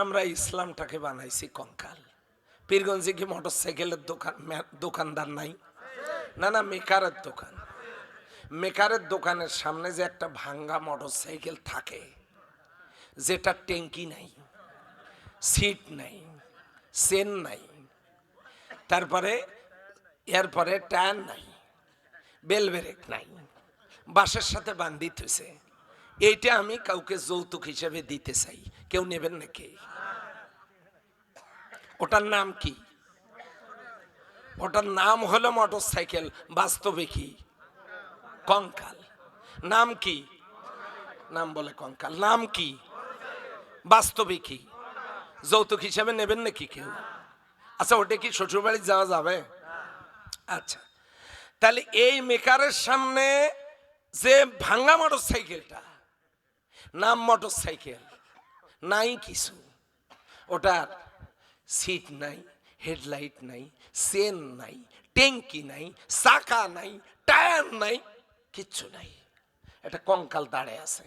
আমরা ইসলামটাকে বানাইছি কঙ্কাল। পীরগঞ্জে কি মোটর সাইকেলের দোকান দোকানদার নাই? না না, মেকারের দোকান। মেকারের দোকানের সামনে যে একটা ভাঙ্গা মোটর সাইকেল থাকে, যেটা ট্যাঙ্কি নাই, সিট নাই, চেন নাই, তারপরে, এরপরে টায়ার নাই, বেল ব্রেক নাই বাসের সাথে বান্ধিত হয়েছে এইটা আমি কাউকে যৌতুক হিসেবে দিতে চাই। কেউ নেবেন নাকি? ওটার নাম কি? ওটার নাম হলো মোটর সাইকেল বাস্তবে কি? কঙ্কাল। নাম কি? নাম বলে কঙ্কাল। নাম কি? বাস্তবে কি? যৌতুক হিসাবে নেবেন নাকি কেউ? আচ্ছা ওটা কি শ্বশুরবাড়ি যাওয়া যাবে? আচ্ছা। তাহলে এই মেকারের সামনে যে ভাঙ্গা মোটর সাইকেলটা নাম মোটর সাইকেল নাই কিছু। ওটার সিট নাই হেডলাইট নাই চেন নাই ট্যাঙ্কি নাই, চাকা নাই টায়ার নাই, কিচ্ছু নাই। এটা কঙ্কাল দাঁড়ে আছে।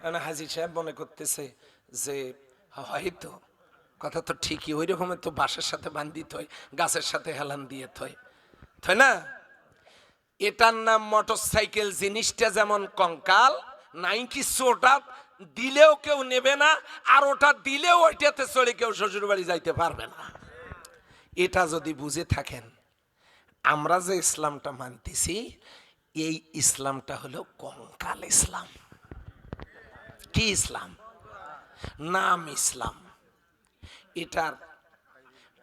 এখন হাজি সাহেব মনে করতেছে যে, হয়তো, কথা তো ঠিকই, ওই রকমের তো বাঁশের সাথে বান্ধিত হয়, গাছের সাথে হেলান দিয়ে থয়। থয় না? এটার নাম মোটর সাইকেল জিনিসটা যেমন কঙ্কাল নাই কিছু ওটা দিলেও কেউ নেবে না, আর ওটা দিলেও ওইটাতে চড়ে কেউ শ্বশুর বাড়ি যাইতে পারবে না। এটা যদি বুঝে থাকেন, আমরা যে ইসলামটা মানতেছি, এই ইসলামটা হলো কঙ্কাল ইসলাম। কি ইসলাম? নাম ইসলাম। এটার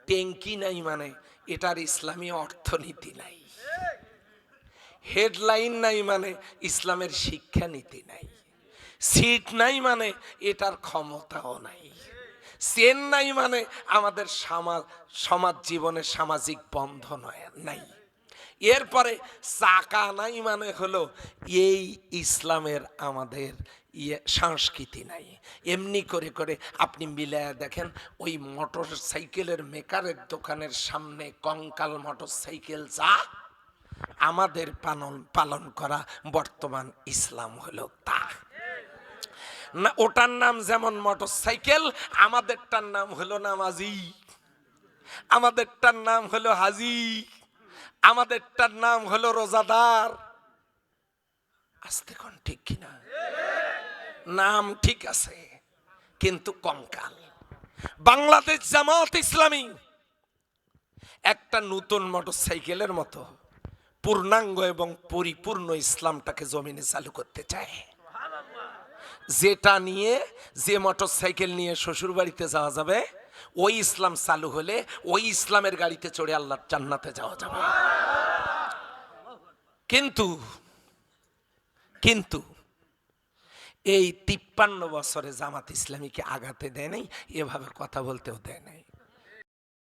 ট্যাঙ্কি নাই মানে এটার ইসলামী অর্থনীতি নাই। হেডলাইন নাই মানে ইসলামের শিক্ষানীতি নাই। সিট নাই মানে এটার ক্ষমতাও নাই। চেন নাই মানে আমাদের সমাজ সমাজ জীবনে সামাজিক বন্ধন নাই। এরপরে চাকা নাই মানে হলো এই ইসলামের আমাদের ইয়ে সংস্কৃতি নাই। এমনি করে করে আপনি মিলায়া দেখেন, ওই মোটর সাইকেলের মেকারের দোকানের সামনে কঙ্কাল মোটর সাইকেল যা আমাদের পালন পালন করা বর্তমান ইসলাম হলো তা। না, ওটার নাম যেমন মোটর সাইকেল আমাদেরটার নাম হলো নামাজি। আমাদেরটার নাম হলো হাজি। আমাদেরটার নাম হলো রোজাদার। আসতে কোন ঠিক কিনা? নাম ঠিক আছে, কিন্তু কঙ্কাল বাংলাদেশ জামাত ইসলামী, একটা নতুন মোটর সাইকেলের মতো। পূর্ণাঙ্গ এবং পরিপূর্ণ ইসলামটাকে জমিনে চালু করতে চায়। যেটা নিয়ে, যে মোটর সাইকেল নিয়ে শ্বশুর বাড়িতে যাওয়া যাবে, ওই ইসলাম চালু হলে ওই ইসলামের গাড়িতে চড়ে আল্লাহর জান্নাতে যাওয়া যাবে। কিন্তু কিন্তু এই তিপ্পান্ন বছরে জামাত ইসলামীকে আঘাতে দেয় নাই, এভাবে কথা বলতেও দেয় নাই।